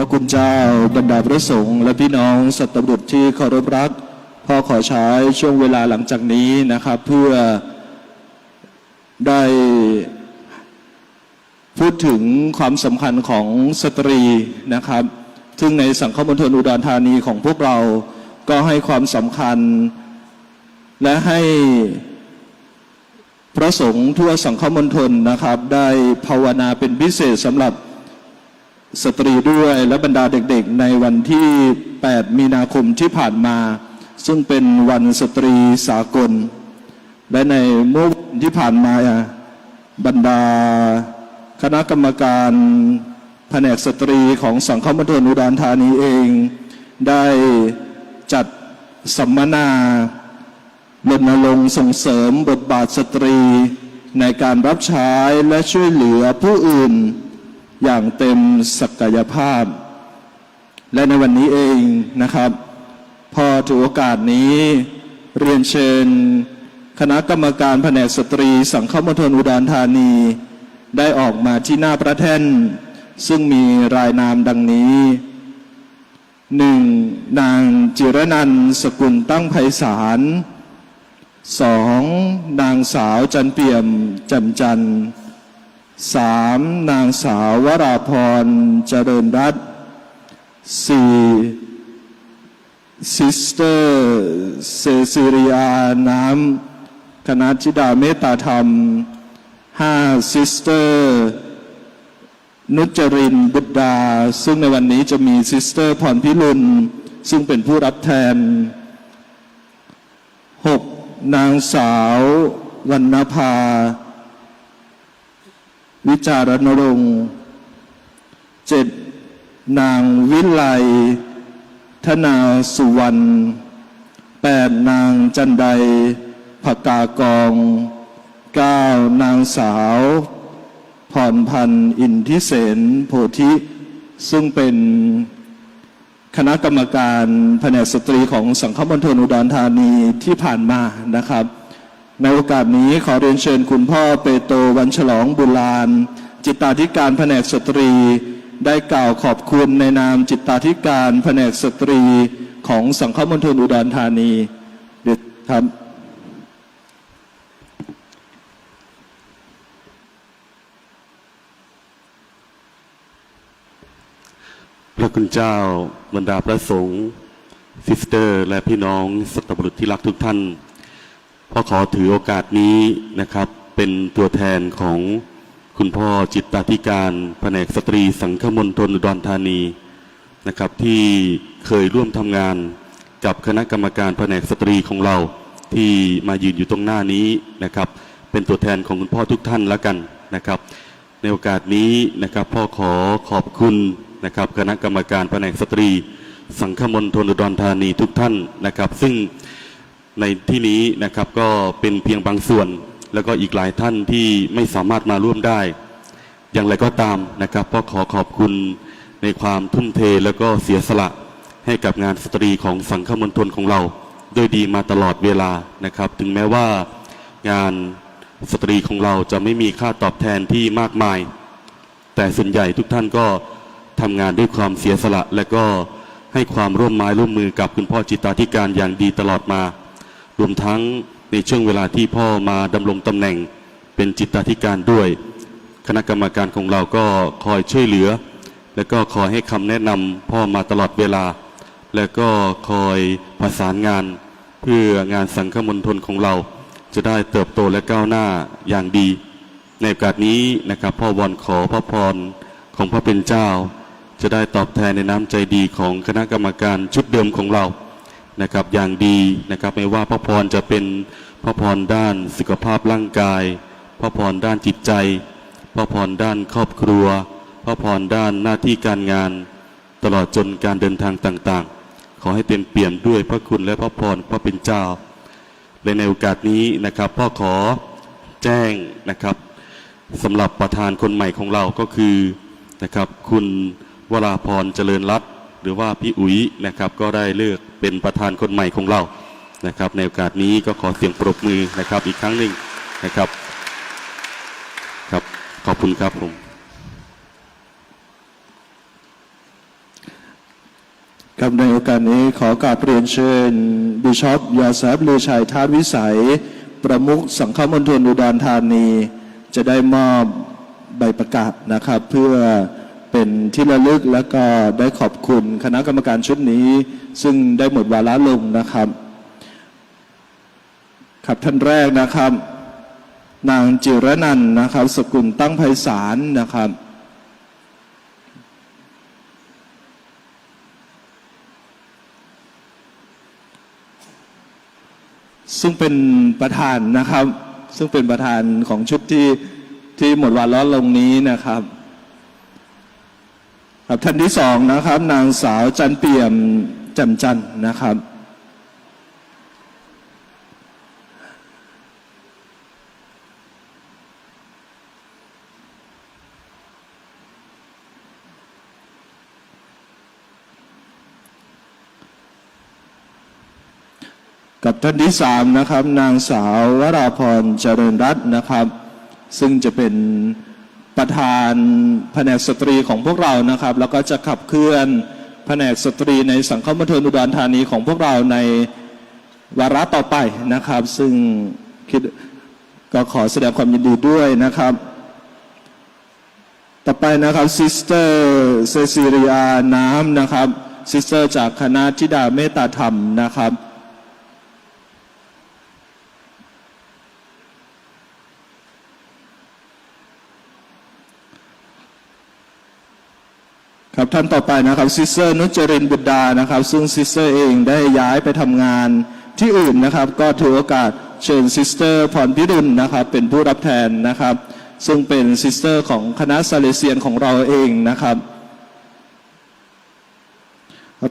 ระคุณเจ้าบรรดาพระสงฆ์และพี่น้องสัตบุตรที่เคารพรักพ่อขอใช้ช่วงเวลาหลังจากนี้นะครับ เพื่อได้พูดถึงความสำคัญของสตรีนะครับ ซึ่งในสังคมณฑลอุดรธานีของพวกเราก็ให้ความสำคัญ และให้พระสงฆ์ทั่วสังคมณฑลนะครับ ได้ภาวนาเป็นพิเศษสำหรับ สตรีด้วยและบรรดาเด็กๆ ในวันที่ 8 มีนาคมที่ผ่านมา ซึ่งเป็นวันสตรีสากล และในเมื่อวันที่ผ่านมาบรรดาคณะกรรมการแผนกสตรีของสังคมณฑลอุดรธานีเอง ได้จัดสัมมนารณรงค์ส่งเสริมบทบาทสตรีในการรับใช้และช่วยเหลือผู้อื่น อย่างเต็มศักยภาพ และในวันนี้เองนะครับ พอถือโอกาสนี้เรียนเชิญ คณะกรรมการแผนกสตรี สังคมณฑลอุดรธานี ได้ออกมาที่หน้าพระแท่น ซึ่งมีรายนามดังนี้หนึ่งนางจิรนันสกุลตั้งไพศาลสองนางสาวจันเปี่ยมจำจันทร์ สามนางสาววราพรเจริญรัตน์สี่ซิสเตอร์เซซิริยาน้ำคณะจิดาเมตตาธรรมห้าซิสเตอร์นุจรินบุตรดา ซึ่งในวันนี้จะมีซิสเตอร์พรพิรุณซึ่งเป็นผู้รับแทนหกนางสาววรรณภา วิจารณรงค์เจ็ดนางวิไลธนาสุวรรณแปดนางจันไดภกากองเก้านางสาวพรพันธ์อินทิเสนโพธิ ซึ่งเป็นคณะกรรมการแผนกสตรีของสังคมณฑลอุดรธานีที่ผ่านมานะครับ ในโอกาสนี้ขอเรียนเชิญคุณพ่อเปโตวันฉลองบุลาน จิตาธิการแผนกสตรี ได้กล่าวขอบคุณในนามจิตาธิการแผนกสตรีของสังคมณฑลอุดรธานีเดี๋ยวครับพระคุณเจ้าบรรดาพระสงฆ์ซิสเตอร์ และพี่น้องสัตบุรุษที่รักทุกท่าน พ่อขอถือโอกาสนี้นะครับ เป็นตัวแทนของคุณพ่อจิตตาธิการแผนกสตรีสังฆมณฑลอุดรธานีนะครับ ที่เคยร่วมทำงานกับคณะกรรมการแผนกสตรีของเราที่มายืนอยู่ตรงหน้านี้นะครับ เป็นตัวแทนของคุณพ่อทุกท่านแล้วกันนะครับ ในโอกาสนี้นะครับพ่อขอขอบคุณนะครับ คณะกรรมการแผนกสตรี สังฆมณฑลอุดรธานีทุกท่านนะครับ ซึ่ง ในที่นี้นะครับก็เป็นเพียงบางส่วน แล้วก็อีกหลายท่านที่ไม่สามารถมาร่วมได้ อย่างไรก็ตามนะครับก็ขอขอบคุณในความทุ่มเทแล้วก็เสียสละให้กับงานสตรีของสังฆมณฑลของเราด้วยดีมาตลอดเวลานะครับ ถึงแม้ว่างานสตรีของเราจะไม่มีค่าตอบแทนที่มากมาย แต่ส่วนใหญ่ทุกท่านก็ทำงานด้วยความเสียสละ และก็ให้ความร่วมไม้ร่วมมือกับคุณพ่อจิตาธิการอย่างดีตลอดมา รวมทั้งในช่วงเวลาที่พ่อมาดำรงตำแหน่งเป็นจิตาธิการด้วย คณะกรรมการของเราก็คอยช่วยเหลือ และก็คอยให้คำแนะนำพ่อมาตลอดเวลา และก็คอยประสานงาน เพื่องานสังฆมณฑลของเรา จะได้เติบโตและก้าวหน้าอย่างดี ในโอกาสนี้นะครับพ่อวอนขอพระพรของพระเป็นเจ้า จะได้ตอบแทนในน้ำใจดีของคณะกรรมการชุดเดิมของเรา นะครับอย่างดีนะครับไม่ว่าพระพรจะเป็นพระพรด้านสุขภาพร่างกาย พระพรด้านจิตใจ พระพรด้านครอบครัว พระพรด้านหน้าที่การงาน ตลอดจนการเดินทางต่างๆ ขอให้เต็มเปี่ยมด้วยพระคุณและพระพรพระเป็นเจ้าและในโอกาสนี้นะครับพ่อขอแจ้งนะครับสำหรับประธานคนใหม่ของเราก็คือนะครับคุณวราพรเจริญรัตน์ หรือว่าพี่อุ๋ยนะครับก็ได้เลือกเป็นประธานคนใหม่ของเรานะครับ ในโอกาสนี้ก็ขอเสียงปรบมือนะครับอีกครั้งหนึ่งนะครับครับขอบคุณครับผมครับในโอกาสนี้ขอกราบเรียนเชิญบิชอปยาแซบลือชัยทาสวิสัย ประมุขสังฆมณฑลอุดรธานี จะได้มอบใบประกาศนะครับ เพื่อ เป็นที่ระลึกและก็ได้ขอบคุณคณะกรรมการชุดนี้ ซึ่งได้หมดวาระลงนะครับ ครับท่านแรกนะครับ นางจิรนันนะครับ สกุลตั้งไพศาลนะครับซึ่งเป็นประธานนะครับ ซึ่งเป็นประธานของชุดที่ที่หมดวาระลงนี้นะครับ ครับท่านที่สองนะครับ นางสาวจันเปี่ยมแจ่มจันนะครับ กับท่านที่สามนะครับ นางสาววราพรเจริญรัตน์นะครับ ซึ่งจะเป็น ประธานแผนกสตรีของพวกเรานะครับ แล้วก็จะขับเคลื่อนแผนกสตรีในสังคมบันเทิงอุดรธานีของพวกเราในวาระต่อไปนะครับ ซึ่งคิดก็ขอแสดงความยินดีด้วยนะครับ ต่อไปนะครับซิสเตอร์เซซิริอาน้ำนะครับซิสเตอร์จากคณะทิดาเมตตาธรรมนะครับ ครับท่านต่อไปนะครับซิสเตอร์นุจรินบุตรดานะครับ ซึ่งซิสเตอร์เองได้ย้ายไปทำงานที่อื่นนะครับ ก็ถือโอกาสเชิญซิสเตอร์พรพิรุณนะครับ เป็นผู้รับแทนนะครับ ซึ่งเป็นซิสเตอร์ของคณะซาเลเซียนของเราเองนะครับ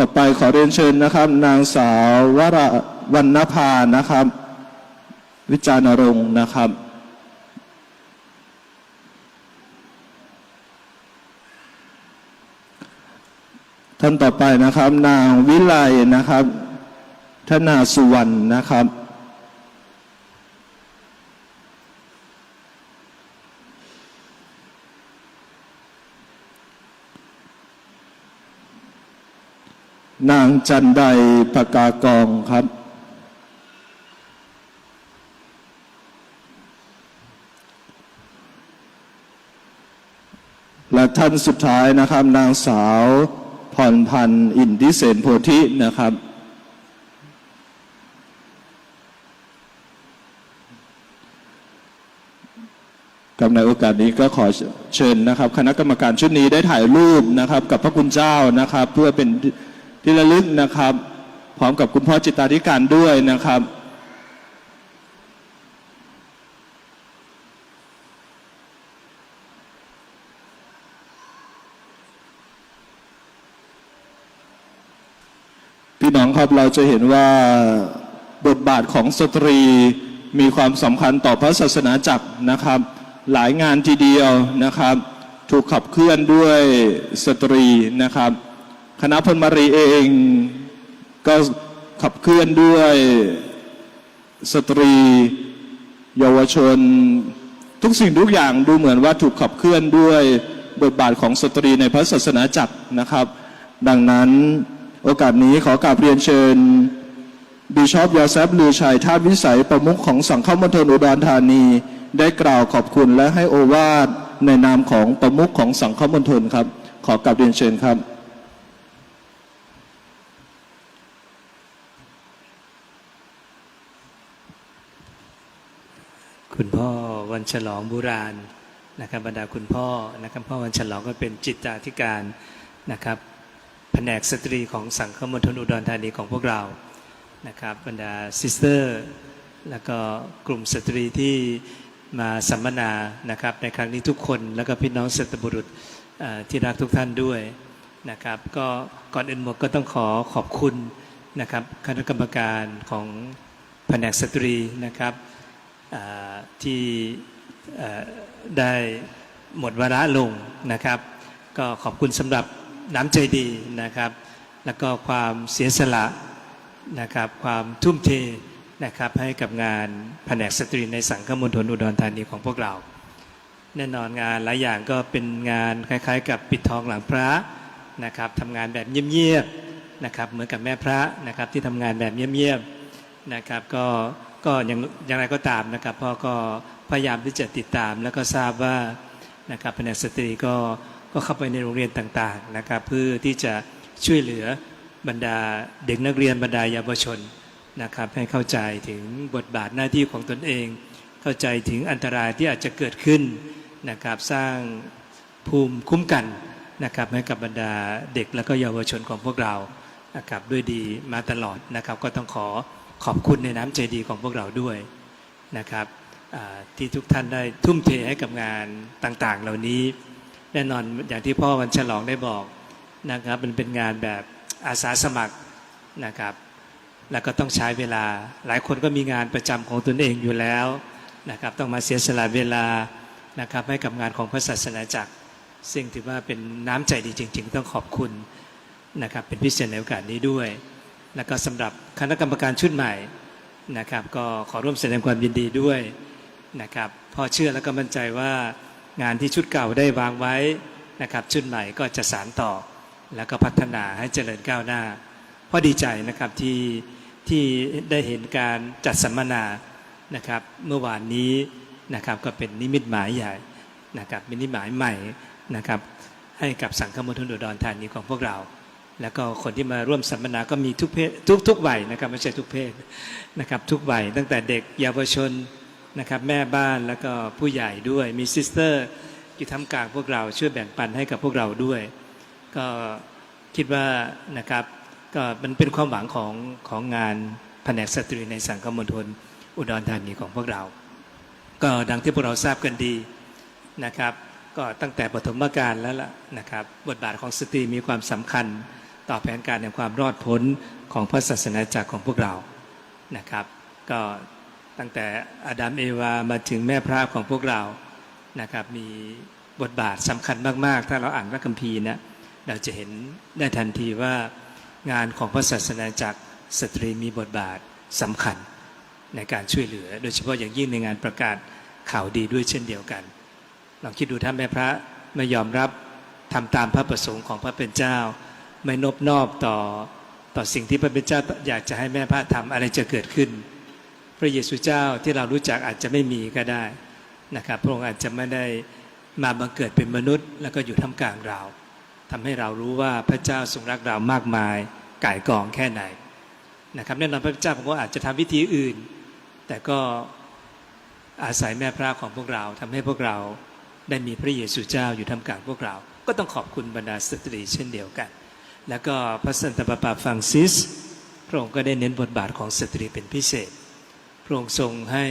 ต่อไปขอเรียนเชิญนะครับ นางสาววราวันนภานะครับ วิจารณรงค์นะครับ ท่านต่อไปนะครับ นางวิไลนะครับ ธนาสุวรรณนะครับนางจันไดปากากองครับ และท่านสุดท้ายนะครับ นางสาว พรพันธ์อินทิเสนโพธินะครับกับในโอกาสนี้ก็ขอเชิญนะครับ คณะกรรมการชุดนี้ได้ถ่ายรูปนะครับ กับพระคุณเจ้านะครับ เพื่อเป็นที่ระลึกนะครับ พร้อมกับคุณพ่อจิตตาธิการด้วยนะครับ พี่น้อง ครับเราจะเห็นว่าบทบาทของสตรีมีความสำคัญต่อพระศาสนาจักรนะครับ หลายงานทีเดียวนะครับ ถูกขับเคลื่อนด้วยสตรีนะครับ คณะพลมารีเองก็ขับเคลื่อนด้วยสตรี เยาวชน ทุกสิ่งทุกอย่างดูเหมือนว่าถูกขับเคลื่อนด้วยบทบาทของสตรีในพระศาสนาจักรนะครับ ดังนั้น โอกาสนี้ขอกราบเรียนเชิญบิชอปยาแซบลือชัยท่าวิสัยประมุขของสังฆมณฑลอุดรธานี ได้กล่าวขอบคุณและให้โอวาทในนามของประมุขของสังฆมณฑลครับ ขอกราบเรียนเชิญครับคุณพ่อวันฉลองบุราณนะครับบรรดาคุณพ่อนะครับพ่อวันฉลองก็เป็นจิตตาธิการนะครับ แผนกสตรีของสังฆมณฑลอุดรธานีของพวกเรานะครับบรรดาซิสเตอร์แล้วก็กลุ่มสตรีที่มาสัมมนานะครับในครั้งนี้ทุกคนแล้วก็พี่น้องสตบุรุษที่รักทุกท่านด้วยนะครับก็ก่อนอื่นหมดก็ต้องขอขอบคุณนะครับคณะกรรมการของแผนกสตรีนะครับที่ได้หมดวาระลงนะครับ ก็ขอบคุณสำหรับ น้ำใจดีนะครับ แล้วก็ความเสียสละนะครับ ความทุ่มเทนะครับให้กับงานแผนกสตรีในสังคมณฑลอุดรธานีของพวกเรา แน่นอนงานหลายอย่างก็เป็นงานคล้ายๆ กับปิดทองหลังพระนะครับทำงานแบบเงียบๆนะครับเหมือนกับแม่พระนะครับที่ทำงานแบบเงียบๆนะครับก็ก็อย่างอย่างไรก็ตามนะครับพ่อก็พยายามที่จะติดตามแล้วก็ทราบว่านะครับแผนกสตรีก็ ก็เข้าไปในโรงเรียนต่างๆนะครับเพื่อที่จะช่วยเหลือบรรดาเด็กนักเรียนบรรดาเยาวชนนะครับให้เข้าใจถึงบทบาทหน้าที่ของตนเอง เข้าใจถึงอันตรายที่อาจจะเกิดขึ้นนะครับสร้างภูมิคุ้มกันนะครับให้กับบรรดาเด็กและก็เยาวชนของพวกเรานะครับด้วยดีมาตลอดนะครับก็ต้องขอขอบคุณในน้ำใจดีของพวกเราด้วยนะครับที่ทุกท่านได้ทุ่มเทให้กับงานต่างๆ เหล่านี้ แน่นอนอย่างที่พ่อวันฉลองได้บอกนะครับมันเป็นงานแบบอาสาสมัครนะครับแล้วก็ต้องใช้เวลา หลายคนก็มีงานประจำของตนเองอยู่แล้วนะครับต้องมาเสียสละเวลานะครับให้กับงานของพระศาสนาจักร ซึ่งถือว่าเป็นน้ำใจดีจริง ๆ ต้องขอบคุณนะครับเป็นพิเศษในโอกาสนี้ด้วย แล้วก็สำหรับคณะกรรมการชุดใหม่นะครับก็ขอร่วมแสดงความยินดีด้วยนะครับพอเชื่อแล้วก็มั่นใจว่า งานที่ชุดเก่าได้วางไว้นะครับชุดใหม่ก็จะสานต่อ แล้วก็พัฒนาให้เจริญก้าวหน้าเพราะดีใจนะครับที่ที่ได้เห็นการจัดสัมมนานะครับเมื่อวานนี้นะครับก็เป็นนิมิตหมายใหญ่นะครับเป็นนิมิตหมายใหม่นะครับให้กับสังคมณฑลอุดรธานีของพวกเรา แล้วก็คนที่มาร่วมสัมมนาก็มีทุกเพศทุกทุกวัยนะครับไม่ใช่ทุกเพศนะครับทุกวัยตั้งแต่เด็กเยาวชน นะครับแม่บ้านแล้วก็ผู้ใหญ่ด้วยมีซิสเตอร์อยู่ท่ามกลางพวกเราช่วยแบ่งปันให้กับพวกเราด้วย ก็คิดว่านะครับก็มันเป็นความหวังของของงานแผนกสตรีในสังคมมณฑลอุดรธานีของพวกเรา ก็ดังที่พวกเราทราบกันดีนะครับ ก็ตั้งแต่ปฐมกาลแล้วล่ะนะครับ บทบาทของสตรีมีความสำคัญต่อแผนการแห่งความรอดพ้นของพระศาสนาจักรของพวกเรานะครับ ก็ ตั้งแต่อดัมเอวามาถึงแม่พระของพวกเรานะครับมีบทบาทสำคัญมาก ๆ ถ้าเราอ่านพระคัมภีร์นะเราจะเห็นได้ทันทีว่างานของพระศาสนาจักรสตรีมีบทบาทสำคัญในการช่วยเหลือ โดยเฉพาะอย่างยิ่งในงานประกาศข่าวดีด้วยเช่นเดียวกันลองคิดดูถ้าแม่พระไม่ยอมรับทำตามพระประสงค์ของพระเป็นเจ้า ไม่นบนอบต่อต่อสิ่งที่พระเป็นเจ้าอยากจะให้แม่พระทำอะไรจะเกิดขึ้น พระเยซูเจ้าที่เรารู้จักอาจจะไม่มีก็ได้นะครับพระองค์อาจจะไม่ได้มาบังเกิดเป็นมนุษย์ แล้วก็อยู่ท่ามกลางเราทำให้เรารู้ว่าพระเจ้าทรงรักเรามากมายก่ายกองแค่ไหนนะครับแน่นอนพระเจ้าผมก็อาจจะทำวิธีอื่น แต่ก็อาศัยแม่พระของพวกเราทำให้พวกเราได้มีพระเยซูเจ้าอยู่ท่ามกลางพวกเรา ก็ต้องขอบคุณบรรดาสตรีเช่นเดียวกัน แล้วก็พระสันตะปาปาฟรังซิสพระองค์ก็ได้เน้นบทบาทของสตรีเป็นพิเศษ พระองค์ทรงให้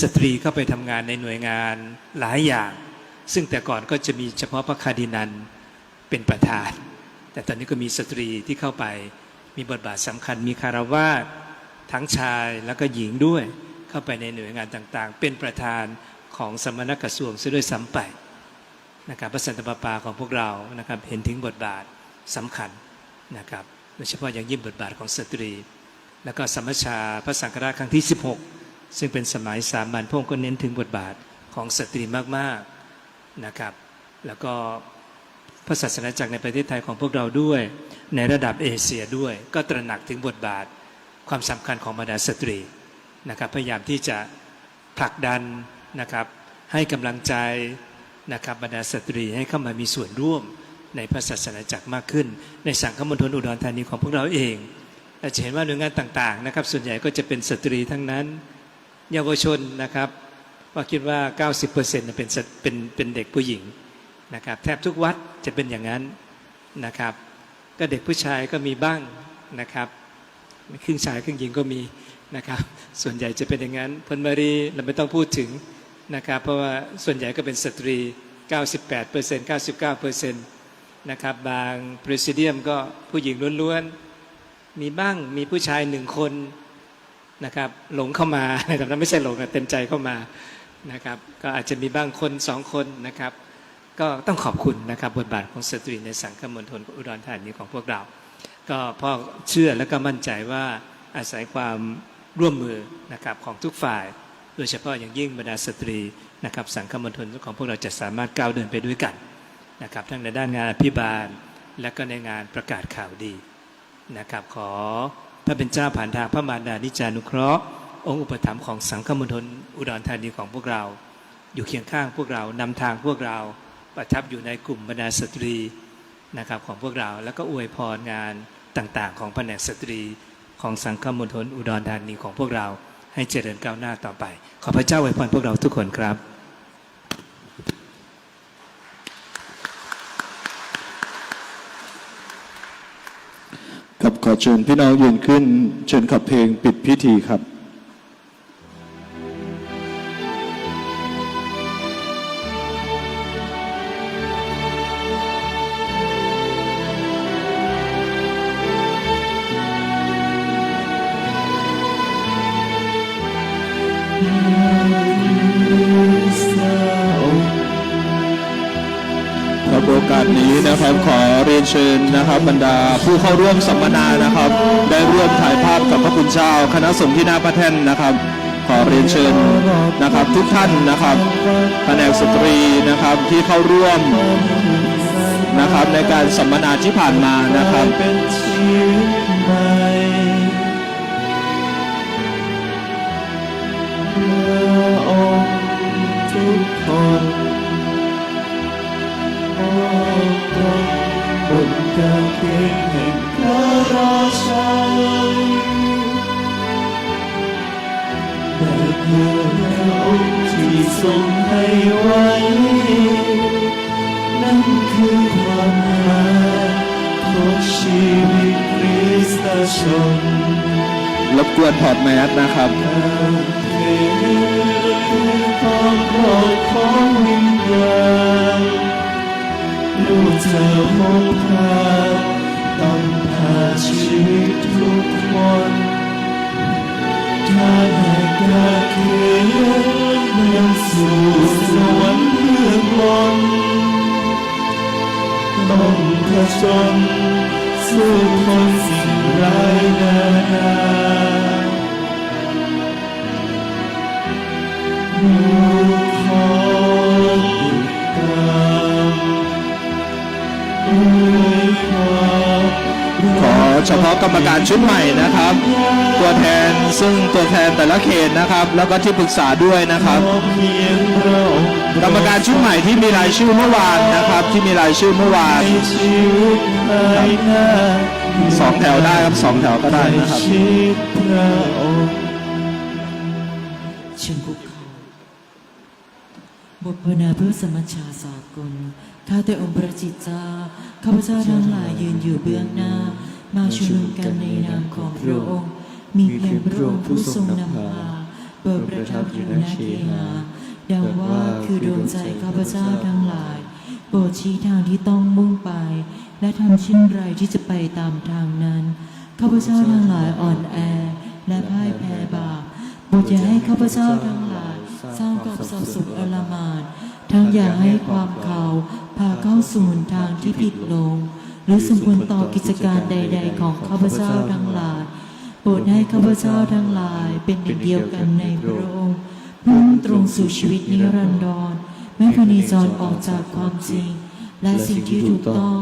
สตรีเข้าไปทำงานในหน่วยงานหลายอย่าง ซึ่งแต่ก่อนก็จะมีเฉพาะพระคาร์ดินันเป็นประธาน แต่ตอนนี้ก็มีสตรีที่เข้าไปมีบทบาทสำคัญ มีคารวาสทั้งชายแล้วก็หญิงด้วยเข้าไปในหน่วยงานต่างๆ เป็นประธานของสมณกระทรวงซะด้วยซ้ำไปนะครับพระสันตะปาปาของพวกเรานะครับเห็นถึงบทบาทสำคัญนะครับโดยเฉพาะอย่างยิ่งบทบาทของสตรี แล้วก็สมัชชาพระสังฆราชครั้งที่ 16 ซึ่งเป็นสมัยสามัญพระองค์ก็เน้นถึงบทบาทของสตรีมากๆนะครับ แล้วก็พระศาสนาจักรในประเทศไทยของพวกเราด้วย ในระดับเอเชียด้วย ก็ตระหนักถึงบทบาทความสำคัญของบรรดาสตรีนะครับพยายามที่จะผลักดันนะครับให้กำลังใจนะครับบรรดาสตรีให้เข้ามามีส่วนร่วมในพระศาสนาจักรมากขึ้น ในสังคมณฑลอุดรธานีของพวกเราเอง เราจะเห็นว่าหน่วยงานต่างๆนะครับส่วนใหญ่ก็จะเป็นสตรีทั้งนั้น เยาวชนนะครับว่าคิดว่า 90%เเป็นเป็นเป็นเด็กผู้หญิงนะครับแทบทุกวัดจะเป็นอย่างนั้นนะครับ ก็เด็กผู้ชายก็มีบ้างนะครับครึ่งชายครึ่งหญิงก็มีนะครับส่วนใหญ่จะเป็นอย่างนั้นพลมารีเราไม่ต้องพูดถึงนะครับเพราะว่าส่วนใหญ่ก็เป็นสตรี 98% 99%นะครับบางประธานก็ผู้หญิงล้วนๆ มีบ้างมีผู้ชายหนึ่งคนนะครับ หลงเข้ามาแต่นั้นไม่ใช่หลงเต็มใจเข้ามานะครับ ก็อาจจะมีบ้างคนสองคนนะครับ ก็ต้องขอบคุณนะครับบทบาทของสตรีในสังคมมณฑลอุดรธานีของพวกเรา ก็พ่อเชื่อและก็มั่นใจว่าอาศัยความร่วมมือนะครับของทุกฝ่าย โดยเฉพาะอย่างยิ่งบรรดาสตรีนะครับ สังคมมณฑลของพวกเราจะสามารถก้าวเดินไปด้วยกันนะครับ ทั้งในด้านงานอภิบาล และก็ในงานประกาศข่าวดี นะครับขอพระเป็นเจ้าผ่านทางพระมารดานิจานุเคราะห์ องค์อุปถัมภ์ของสังฆมณฑลอุดรธานีของพวกเรา อยู่เคียงข้างพวกเรานำทางพวกเราประทับอยู่ในกลุ่มบรรดาสตรีนะครับของพวกเราแล้วก็อวยพรงานต่างๆ ของแผนกสตรีของสังฆมณฑลอุดรธานีของพวกเรา ให้เจริญก้าวหน้าต่อไป ขอพระเจ้าอวยพรพวกเราทุกคนครับ กับขอ เชิญพี่น้องยืนขึ้น เชิญขับเพลงปิดพิธีครับครับโอกาสนี้นะครับขอเรีย นเชิญนะครับบรรดาผู้เข้าร่วมสัมมนานะครับ ได้ร่วมถ่ายภาพกับพระคุณเจ้า คณะสงฆ์ที่หน้าพระแท่นนะครับ ขอเรียนเชิญนะครับทุกท่านนะครับแผนกสตรีนะครับที่เข้าร่วมนะครับในการสัมมนาที่ผ่านมานะครับเป็นชีวิตใหม่พระองทุกคน กางเขนแห่งพระราชาแต่เพื่อพระองค์ที่ทรงให้ไว้ นั่นคือความหมายของชีวิตคริสตชนรบกวนถอดแมสนะครับคือความโปรดของวิญญาณ ลูกเธอมองผ่าต้องผ่าชีวิตทุกคนถ้าแหกกาเขนยังสู่สวรรค์เพื่อนบนต้องผจญสู้ทนสิ่งร้ายนานา ฉพาะกรรมการชุดใหม่นะครับ ตัวแทนซึ่งตัวแทนแต่ละเขตนะครับ แล้วก็ที่ปรึกษาด้วยนะครับ กรรมการชุดใหม่ที่มีรายชื่อเมื่อวานนะครับ ที่มีรายชื่อเมื่อวานสองแถวได้ครับสองแถวก็ได้นะครับเชิญคุกเขาบทพนาเพื่อสมัชชาสากลข้าแต่องค์พระจิตเจ้าข้าพเจ้าทั้งหลายยืนอยู่เบื้องหน้า มาชุมนุมกันในนามของพระองค์ มีเพียงพระองค์ผู้ทรงนำพาเปิดประทับอยู่ณเคหาดังว่าคือดวงใจข้าพเจ้าทั้งหลาย โปรดชี้ทางที่ต้องมุ่งไป และทำเช่นไรที่จะไปตามทางนั้นข้าพเจ้าทั้งหลายอ่อนแอ และพ่ายแพ้บาปโปรดอย่าให้ข้าพเจ้าทั้งหลายสร้างกับสับสนอลมานทั้งอย่าให้ความเขาพาเข้าสู่ทางที่ผิดลง หรือสมควรต่อกิจการใด ๆ ของข้าพเจ้าทั้งหลาย โปรดให้ข้าพเจ้าทั้งหลาย เป็นหนึ่งเดียวกันในพระองค์มุ่งตรงสู่ชีวิตนิรันดรไม่พนีจรออกจากความจริง และสิ่งที่ถูกต้อง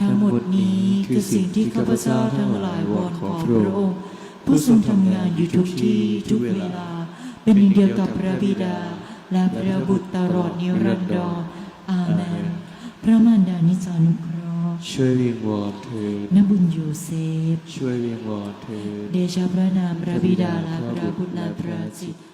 ทั้งหมดนี้คือสิ่งที่ข้าพเจ้าทั้งหลายวอนขอพระองค์ผู้ทรงทำงานอยู่ทุกที่ทุกเวลา เป็นหนึ่งเดียวกับพระบิดา และพระบุตรตลอดนิรันดรอาเมนพระมารดานิจานุเคร ช่วยวิงวอนเถิดนบุญโยเซฟ ช่วยวิงวอนเถิด เดชะพระนามพระบิดาและพระบุตรและพระจิตอาเมน